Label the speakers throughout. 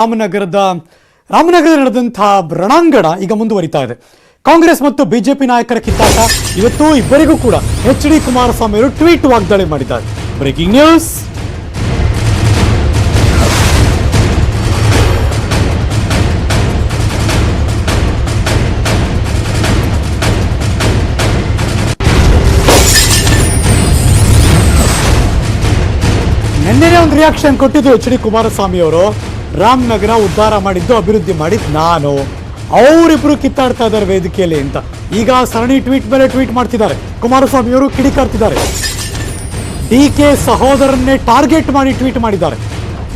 Speaker 1: ರಾಮನಗರದ ರಾಮನಗರದಲ್ಲಿ ನಡೆದಂತಹ ರಣಾಂಗಣ ಈಗ ಮುಂದುವರಿತಾ ಇದೆ. ಕಾಂಗ್ರೆಸ್ ಮತ್ತು ಬಿಜೆಪಿ ನಾಯಕರ ಕಿತ್ತಾಟ ಇವತ್ತು ಇಬ್ಬರಿಗೂ ಕೂಡ ಎಚ್ ಡಿ ಕುಮಾರಸ್ವಾಮಿ ಅವರು ಟ್ವೀಟ್ ವಾಗ್ದಾಳಿ ಮಾಡಿದ್ದಾರೆ. Breaking news. ನಿನ್ನೆನೇ ಒಂದು ರಿಯಾಕ್ಷನ್ ಕೊಟ್ಟಿದ್ದು ಎಚ್ ಡಿ ಕುಮಾರಸ್ವಾಮಿ ಅವರು. ರಾಮನಗರ ಉದ್ಧಾರ ಮಾಡಿದ್ದು, ಅಭಿವೃದ್ಧಿ ಮಾಡಿದ್ದು ನಾನು. ಅವರಿಬ್ರು ಕಿತ್ತಾಡ್ತಾ ಇದ್ದಾರೆ ವೇದಿಕೆಯಲ್ಲಿ ಅಂತ. ಈಗ ಸರಣಿ ಟ್ವೀಟ್ ಮೇಲೆ ಟ್ವೀಟ್ ಮಾಡ್ತಿದ್ದಾರೆ. ಕುಮಾರಸ್ವಾಮಿ ಅವರು ಕಿಡಿಕಾರ್ತಿದ್ದಾರೆ ಡಿ ಕೆ ಸಹೋದರನ್ನೇ ಟಾರ್ಗೆಟ್ ಮಾಡಿ ಟ್ವೀಟ್ ಮಾಡಿದ್ದಾರೆ.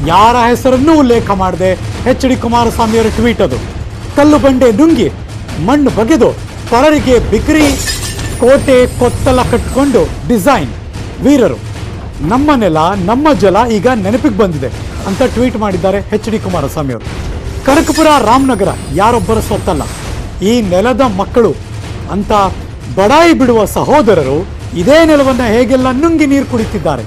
Speaker 1: ಯಾರ ಹೆಸರನ್ನೂ ಉಲ್ಲೇಖ ಮಾಡದೆ ಎಚ್ ಡಿ ಕುಮಾರಸ್ವಾಮಿಯವರ ಟ್ವೀಟ್ ಅದು. ಕಲ್ಲು ಬಂಡೆ ನುಂಗಿ ಮಣ್ಣು ಬಗೆದು ಪರರಿಗೆ ಬಿಕ್ರಿ, ಕೋಟೆ ಕೊತ್ತಲ ಕಟ್ಕೊಂಡು ಡಿಸೈನ್, ವೀರರು. ನಮ್ಮ ನೆಲ, ನಮ್ಮ ಜಲ ಈಗ ನೆನಪಿಗೆ ಬಂದಿದೆ ಅಂತ ಟ್ವೀಟ್ ಮಾಡಿದ್ದಾರೆ ಎಚ್ ಡಿ ಕುಮಾರಸ್ವಾಮಿ ಅವರು. ಕನಕಪುರ ರಾಮನಗರ ಯಾರೊಬ್ಬರ ಸ್ವತ್ತಲ್ಲ ಈ ನೆಲದ ಮಕ್ಕಳು ಅಂತ ಬಡಾಯಿ ಬಿಡುವ ಸಹೋದರರು ಇದೇ ನೆಲವನ್ನ ಹೇಗೆಲ್ಲ ನುಂಗಿ ನೀರು ಕುಡಿತಿದ್ದಾರೆ.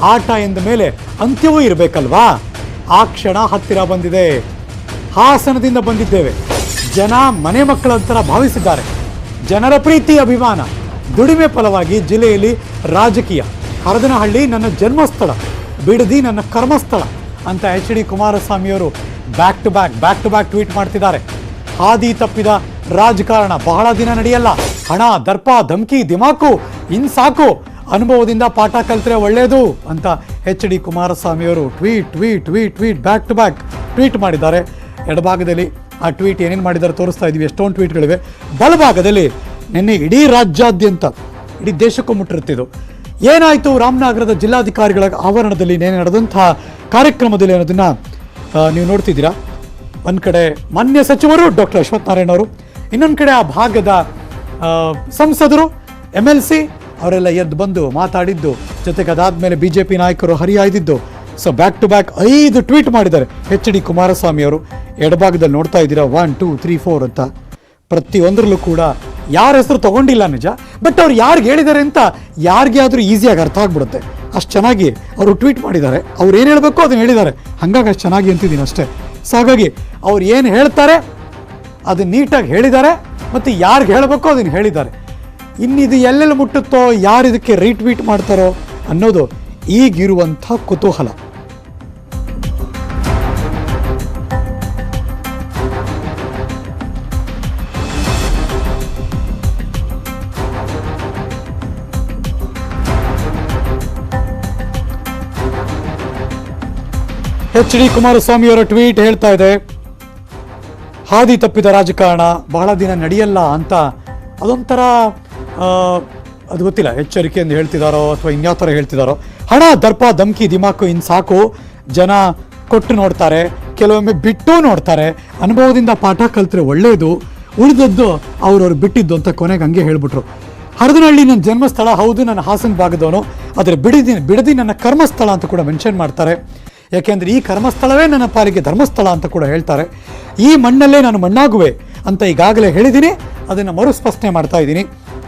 Speaker 1: ಆಟ ಎಂದ ಮೇಲೆ ಅಂತ್ಯವೂ ಇರಬೇಕಲ್ವಾ? ಆ ಕ್ಷಣ ಹತ್ತಿರ ಬಂದಿದೆ. ಹಾಸನದಿಂದ ಬಂದಿದ್ದೇವೆ. ಜನ ಮನೆ ಮಕ್ಕಳಂತರ ಭಾವಿಸಿದ್ದಾರೆ. ಜನರ ಪ್ರೀತಿ ಅಭಿಮಾನ ದುಡಿಮೆ ಫಲವಾಗಿ ಜಿಲ್ಲೆಯಲ್ಲಿ ರಾಜಕೀಯ ಹರದನಹಳ್ಳಿ ನನ್ನ ಜನ್ಮಸ್ಥಳ, ಬಿಡದಿ ನನ್ನ ಕರ್ಮಸ್ಥಳ ಅಂತ ಎಚ್ ಡಿ ಕುಮಾರಸ್ವಾಮಿಯವರು back to back back to back tweet ಮಾಡ್ತಿದ್ದಾರೆ. ಹಾದಿ ತಪ್ಪಿದ ರಾಜಕಾರಣ ಬಹಳ ದಿನ ನಡೆಯಲ್ಲ. ಹಣ, ದರ್ಪ, ಧಮಕಿ, ದಿಮಾಕು, ಇನ್ ಸಾಕು. ಅನುಭವದಿಂದ ಪಾಠ ಕಲ್ತ್ರೆ ಒಳ್ಳೆಯದು ಅಂತ ಎಚ್ ಡಿ ಕುಮಾರಸ್ವಾಮಿಯವರು tweet tweet tweet tweet back to back tweet ಮಾಡಿದ್ದಾರೆ. ಎಡಭಾಗದಲ್ಲಿ ಆ ಟ್ವೀಟ್ ಏನೇನು ಮಾಡಿದ್ದಾರೆ ತೋರಿಸ್ತಾ ಇದ್ದೀವಿ ಎಷ್ಟೊಂದು ಟ್ವೀಟ್ಗಳಿವೆ ಬಲಭಾಗದಲ್ಲಿ ನಿನ್ನೆ ಇಡೀ ರಾಜ್ಯಾದ್ಯಂತ, ಇಡೀ ದೇಶಕ್ಕೂ ಮುಟ್ಟಿರುತ್ತಿದ್ದು. ಏನಾಯಿತು? ರಾಮನಗರದ ಜಿಲ್ಲಾಧಿಕಾರಿಗಳ ಆವರಣದಲ್ಲಿ ನೇನೆ ನಡೆದಂತಹ ಕಾರ್ಯಕ್ರಮದಲ್ಲಿ ಅನ್ನೋದನ್ನ ನೀವು ನೋಡ್ತಿದ್ದೀರಾ? ಒಂದು ಕಡೆ ಮಾನ್ಯ ಸಚಿವರು ಡಾಕ್ಟರ್ ಅಶ್ವಥ್ ನಾರಾಯಣ ಅವರು, ಇನ್ನೊಂದು ಕಡೆ ಆ ಭಾಗದ ಸಂಸದರು ಎಂ ಎಲ್ ಸಿ ಅವರೆಲ್ಲ ಎದ್ದು ಬಂದು ಮಾತಾಡಿದ್ದು ಜೊತೆಗೆ ಅದಾದ್ಮೇಲೆ ಬಿ ಜೆ ಪಿ ನಾಯಕರು ಹರಿಯಾಯ್ದಿದ್ದು ಸೊ ಬ್ಯಾಕ್ ಟು ಬ್ಯಾಕ್ ಐದು ಟ್ವೀಟ್ ಮಾಡಿದ್ದಾರೆ. ಎಚ್ ಡಿ ಕುಮಾರಸ್ವಾಮಿ ಅವರು. ಎಡಭಾಗದಲ್ಲಿ ನೋಡ್ತಾ ಇದ್ದೀರಾ? ಒನ್ ಟೂ ತ್ರೀ ಫೋರ್ ಅಂತ. ಪ್ರತಿಯೊಂದರಲ್ಲೂ ಕೂಡ ಯಾರ ಹೆಸರು ತಗೊಂಡಿಲ್ಲ ನಿಜ ಬಟ್ ಅವ್ರು ಯಾರಿಗೆ ಹೇಳಿದ್ದಾರೆ ಅಂತ ಯಾರಿಗೆ ಆದರೂ ಈಸಿಯಾಗಿ ಅರ್ಥ ಆಗ್ಬಿಡುತ್ತೆ. ಅಷ್ಟು ಚೆನ್ನಾಗಿ ಅವರು ಟ್ವೀಟ್ ಮಾಡಿದ್ದಾರೆ. ಅವ್ರು ಏನು ಹೇಳಬೇಕು ಅದನ್ನು ಹೇಳಿದ್ದಾರೆ. ಹಾಗಾಗಿ ಅಷ್ಟು ಚೆನ್ನಾಗಿ ಅಂತಿದ್ದೀನಿ ಅಷ್ಟೇ. ಸೊ ಹಾಗಾಗಿ ಅವ್ರು ಏನು ಹೇಳ್ತಾರೆ ಅದು ನೀಟಾಗಿ ಹೇಳಿದ್ದಾರೆ ಮತ್ತು ಯಾರಿಗೆ ಹೇಳಬೇಕೋ ಅದನ್ನು ಹೇಳಿದ್ದಾರೆ. ಇನ್ನಿದು ಎಲ್ಲೆಲ್ಲಿ ಮುಟ್ಟುತ್ತೋ, ಯಾರು ಇದಕ್ಕೆ ರೀಟ್ವೀಟ್ ಮಾಡ್ತಾರೋ ಅನ್ನೋದು ಈಗಿರುವಂಥ ಕುತೂಹಲ. ಎಚ್ ಡಿ ಕುಮಾರಸ್ವಾಮಿ ಅವರ ಟ್ವೀಟ್ ಹೇಳ್ತಾ ಇದೆ. ಹಾದಿ ತಪ್ಪಿದ ರಾಜಕಾರಣ ಬಹಳ ದಿನ ನಡೆಯಲ್ಲ ಅಂತ. ಅದೊಂಥರ ಅದು ಗೊತ್ತಿಲ್ಲ ಎಚ್ಚರಿಕೆ ಎಂದು ಹೇಳ್ತಿದಾರೋ ಅಥವಾ ಇನ್ಯಾವ ಥರ ಹೇಳ್ತಿದಾರೋ. ಹಣ, ದರ್ಪ, ಧಮಕಿ, ದಿಮಾಕು, ಇನ್ ಸಾಕು. ಜನ ಕೊಟ್ಟು ನೋಡ್ತಾರೆ, ಕೆಲವೊಮ್ಮೆ ಬಿಟ್ಟು ನೋಡ್ತಾರೆ. ಅನುಭವದಿಂದ ಪಾಠ ಕಲ್ತರೆ ಒಳ್ಳೆಯದು ಉಳಿದದ್ದು ಅವ್ರವ್ರು ಬಿಟ್ಟಿದ್ದು ಅಂತ ಕೊನೆಗೆ ಹಂಗೆ ಹೇಳ್ಬಿಟ್ರು. ಹರದನಹಳ್ಳಿ ನನ್ನ ಜನ್ಮಸ್ಥಳ, ಹೌದು, ನನ್ನ ಹಾಸನ ಭಾಗದವನು. ಆದರೆ ಬಿಡದಿ ಬಿಡದಿ ನನ್ನ ಕರ್ಮಸ್ಥಳ ಅಂತ ಕೂಡ ಮೆನ್ಷನ್ ಮಾಡ್ತಾರೆ. ಯಾಕೆಂದರೆ ಈ ಕರ್ಮಸ್ಥಳವೇ ನನ್ನ ಪಾಲಿಗೆ ಧರ್ಮಸ್ಥಳ ಅಂತ ಕೂಡ ಹೇಳ್ತಾರೆ. ಈ ಮಣ್ಣಲ್ಲೇ ನಾನು ಮಣ್ಣಾಗುವೆ ಅಂತ ಈಗಾಗಲೇ ಹೇಳಿದ್ದೀನಿ. ಅದನ್ನು ಮರುಸ್ಪಷ್ಟನೆ ಮಾಡ್ತಾ ಇದ್ದೀನಿ.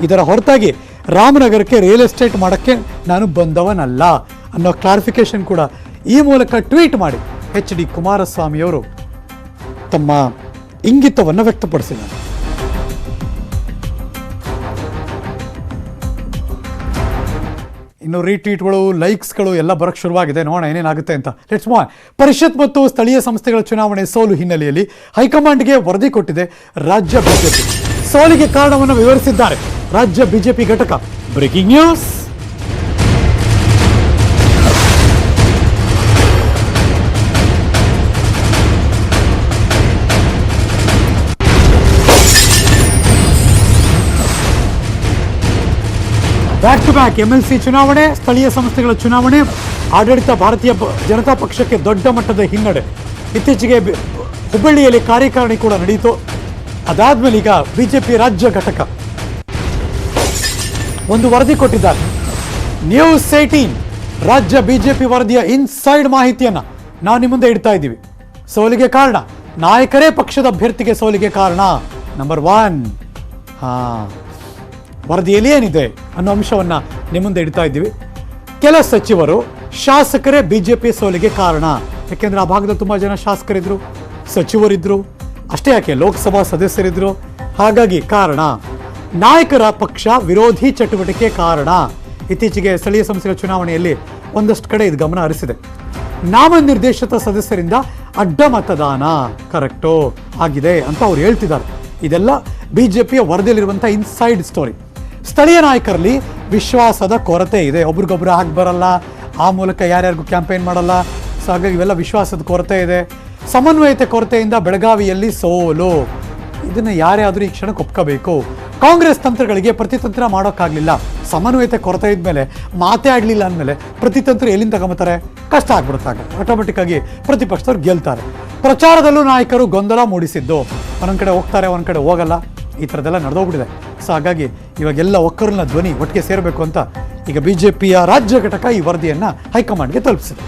Speaker 1: ಇದರ ಹೊರತಾಗಿ ರಾಮನಗರಕ್ಕೆ ರಿಯಲ್ ಎಸ್ಟೇಟ್ ಮಾಡೋಕ್ಕೆ ನಾನು ಬಂದವನಲ್ಲ ಅನ್ನೋ ಕ್ಲಾರಿಫಿಕೇಶನ್ ಕೂಡ ಈ ಮೂಲಕ ಟ್ವೀಟ್ ಮಾಡಿ ಎಚ್ ಡಿ ಕುಮಾರಸ್ವಾಮಿಯವರು ತಮ್ಮ ಇಂಗಿತವನ್ನು ವ್ಯಕ್ತಪಡಿಸಿದ್ದಾರೆ. ಇನ್ನು ರೀಟ್ವೀಟ್ಗಳು, ಲೈಕ್ಸ್ಗಳು ಎಲ್ಲ ಬರಕ್ಕೆ ಶುರುವಾಗಿದೆ. ನೋಡೋಣ ಏನೇನಾಗುತ್ತೆ ಅಂತ. ಲೆಟ್ಸ್ ಮೋ ಪರಿಷತ್ ಮತ್ತು ಸ್ಥಳೀಯ ಸಂಸ್ಥೆಗಳ ಚುನಾವಣೆ ಸೋಲು ಹಿನ್ನೆಲೆಯಲ್ಲಿ ಹೈಕಮಾಂಡ್ಗೆ ವರದಿ ಕೊಟ್ಟಿದೆ ರಾಜ್ಯ ಬಿಜೆಪಿ. ಸೋಲಿಗೆ ಕಾರಣವನ್ನು ವಿವರಿಸಿದ್ದಾರೆ ರಾಜ್ಯ ಬಿಜೆಪಿ ಘಟಕ. Breaking news back to back MLC ಚುನಾವಣೆ, ಸ್ಥಳೀಯ ಸಂಸ್ಥೆಗಳ ಚುನಾವಣೆ, ಆಡಳಿತ ಭಾರತೀಯ ಜನತಾ ಪಕ್ಷಕ್ಕೆ ದೊಡ್ಡ ಮಟ್ಟದ ಹಿನ್ನಡೆ. ಇತ್ತೀಚೆಗೆ ಹುಬ್ಬಳ್ಳಿಯಲ್ಲಿ ಕಾರ್ಯಕಾರಿಣಿ ಕೂಡ ನಡೆಯಿತು. ಅದಾದ್ಮೇಲೆ ಈಗ ಬಿಜೆಪಿ ರಾಜ್ಯ ಘಟಕ. ಒಂದು ವರದಿ ಕೊಟ್ಟಿದ್ದಾರೆ. ನ್ಯೂಸ್ ಏಟೀನ್ ರಾಜ್ಯ ಬಿಜೆಪಿ ವರದಿಯ ಇನ್ಸೈಡ್ ಮಾಹಿತಿಯನ್ನ ನಾವು ನಿಮ್ಮ ಮುಂದೆ ಇಡ್ತಾ ಇದ್ದೀವಿ. ಸೋಲಿಗೆ ಕಾರಣ, ನಾಯಕರೇ ಪಕ್ಷದ ಅಭ್ಯರ್ಥಿಗೆ ಸೋಲಿಗೆ ಕಾರಣ ನಂಬರ್ ಒನ್ ಹಾ. ವರದಿಯಲ್ಲಿ ಏನಿದೆ ಅನ್ನೋ ಅಂಶವನ್ನ ನಿಮ್ಮ ಮುಂದೆ ಇಡ್ತಾ ಇದ್ದೀವಿ. ಕೆಲ ಸಚಿವರು ಶಾಸಕರೇ ಬಿಜೆಪಿ ಸೋಲಿಗೆ ಕಾರಣ. ಯಾಕೆಂದರೆ ಆ ಭಾಗದಲ್ಲಿ ತುಂಬ ಜನ ಶಾಸಕರಿದ್ದರು ಸಚಿವರಿದ್ದರು ಅಷ್ಟೇ ಯಾಕೆ ಲೋಕಸಭಾ ಸದಸ್ಯರಿದ್ದರು ಹಾಗಾಗಿ ಕಾರಣ, ನಾಯಕರ ಪಕ್ಷ ವಿರೋಧಿ ಚಟುವಟಿಕೆ ಕಾರಣ. ಇತ್ತೀಚೆಗೆ ಸ್ಥಳೀಯ ಸಂಸ್ಥೆಗಳ ಚುನಾವಣೆಯಲ್ಲಿ ಒಂದಷ್ಟು ಕಡೆ ಇದು ಗಮನ ಹರಿಸಿದೆ. ನಾಮನಿರ್ದೇಶಿತ ಸದಸ್ಯರಿಂದ ಅಡ್ಡ ಮತದಾನ. ಕರೆಕ್ಟು, ಆಗಿದೆ ಅಂತ ಅವ್ರು ಹೇಳ್ತಿದ್ದಾರೆ. ಇದೆಲ್ಲ ಬಿ ಜೆ ಪಿಯ ವರದಿಯಲ್ಲಿರುವಂಥ ಇನ್ಸೈಡ್ ಸ್ಟೋರಿ ಸ್ಥಳೀಯ ನಾಯಕರಲ್ಲಿ ವಿಶ್ವಾಸದ ಕೊರತೆ ಇದೆ. ಒಬ್ರಿಗೊಬ್ರು ಹಾಕಿ ಬರಲ್ಲ, ಆ ಮೂಲಕ ಯಾರ್ಯಾರಿಗೂ ಕ್ಯಾಂಪೇನ್ ಮಾಡಲ್ಲ. ಸೊ ಹಾಗಾಗಿ ಇವೆಲ್ಲ ವಿಶ್ವಾಸದ ಕೊರತೆ ಇದೆ. ಸಮನ್ವಯತೆ ಕೊರತೆಯಿಂದ ಬೆಳಗಾವಿಯಲ್ಲಿ ಸೋಲು. ಇದನ್ನು ಯಾರ್ಯಾದರೂ ಈ ಕ್ಷಣಕ್ಕೆ ಒಪ್ಕೋಬೇಕು. ಕಾಂಗ್ರೆಸ್ ತಂತ್ರಗಳಿಗೆ ಪ್ರತಿತಂತ್ರ ಮಾಡೋಕ್ಕಾಗಲಿಲ್ಲ. ಸಮನ್ವಯತೆ ಕೊರತೆ ಇದ್ಮೇಲೆ, ಮಾತೇ ಆಗಲಿಲ್ಲ ಅಂದಮೇಲೆ ಪ್ರತಿತಂತ್ರ ಎಲ್ಲಿಂದ ತಗೊಂಬತ್ತಾರೆ? ಕಷ್ಟ ಆಗ್ಬಿಡುತ್ತಾಗ ಆಟೋಮೆಟಿಕ್ ಆಗಿ ಪ್ರತಿಪಕ್ಷದವ್ರು ಗೆಲ್ತಾರೆ. ಪ್ರಚಾರದಲ್ಲೂ ನಾಯಕರು ಗೊಂದಲ ಮೂಡಿಸಿದ್ದು. ಒಂದೊಂದು ಕಡೆ ಹೋಗ್ತಾರೆ, ಒಂದೊಂದು ಕಡೆ ಹೋಗಲ್ಲ. ಈ ಥರದ್ದೆಲ್ಲ ನಡೆದೋಗ್ಬಿಟ್ಟಿದೆ. ಸೊ ಹಾಗಾಗಿ ಇವಾಗೆಲ್ಲ ಒಕ್ಕರನ್ನ ಧ್ವನಿ ಒಟ್ಟಿಗೆ ಸೇರಬೇಕು ಅಂತ ಈಗ ಬಿ ಜೆ ಪಿಯ ರಾಜ್ಯ ಘಟಕ ಈ ವರದಿಯನ್ನು ಹೈಕಮಾಂಡ್ಗೆ ತಲುಪಿಸಿದೆ.